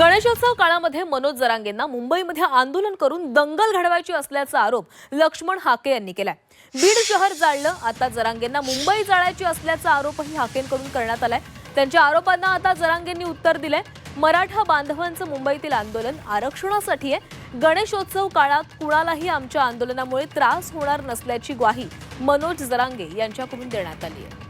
गणेशोत्सव काळामध्ये मनोज जरांगेंना मुंबईमध्ये आंदोलन करून दंगल घडवायची असल्याचा आरोप लक्ष्मण हाके यांनी केलाय. बीड शहर जाळलं आता जरांगेंना मुंबई जाळायची असल्याचा आरोपही हाकेंकडून करण्यात आलाय. त्यांच्या आरोपांना आता जरांगेंनी उत्तर दिलंय. मराठा बांधवांचं मुंबईतील आंदोलन आरक्षणासाठी आहे. गणेशोत्सव काळात कुणालाही आमच्या आंदोलनामुळे त्रास होणार नसल्याची ग्वाही मनोज जरांगे यांच्याकडून देण्यात आली आहे.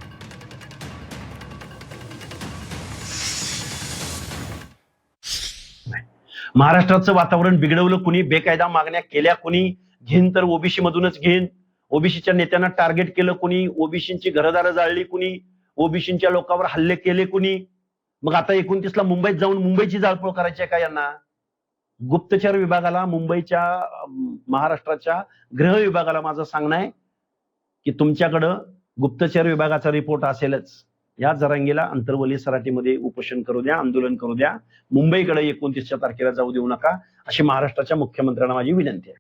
महाराष्ट्राचं वातावरण बिघडवलं कुणी बेकायदा मागण्या केल्या कुणी घेईन तर ओबीसी मधूनच घेन ओबीसीच्या नेत्यांना टार्गेट केलं कुणी ओबीसीची घरदारं जाळली कुणी ओबीसीच्या लोकांवर हल्ले केले कुणी. मग आता एकोणतीसला मुंबईत जाऊन मुंबईची जाळपोळ करायची आहे का यांना? गुप्तचर विभागाला मुंबईच्या महाराष्ट्राच्या गृह विभागाला माझं सांगणं आहे की तुमच्याकडं गुप्तचर विभागाचा रिपोर्ट असेलच. या जरांगीला अंतर्वली सराटीमध्ये उपोषण करू द्या आंदोलन करू द्या. मुंबईकडे एकोणतीसच्या तारखेला जाऊ देऊ नका अशी महाराष्ट्राच्या मुख्यमंत्र्यांना माझी विनंती आहे.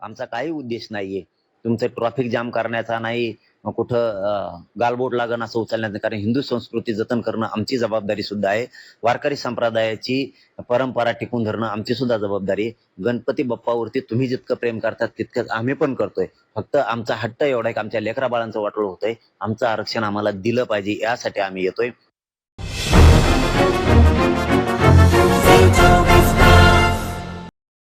आमचा काही उद्देश नाहीये. तुमचं ट्रॉफिक जाम करण्याचा नाही कुठं गालबोट लागण असं उचलण्याचं कारण हिंदू संस्कृती जतन करणं आमची जबाबदारी सुद्धा आहे. वारकरी संप्रदायाची परंपरा टिकून धरणं आमची सुद्धा जबाबदारी आहे. गणपती बाप्पावरती तुम्ही जितकं प्रेम करतात तितकंच आम्ही पण करतोय. फक्त आमचा हट्ट एवढा आहे की आमच्या लेकरा बाळांचं वाटोळ होतंय. आमचं आरक्षण आम्हाला दिलं पाहिजे यासाठी आम्ही येतोय.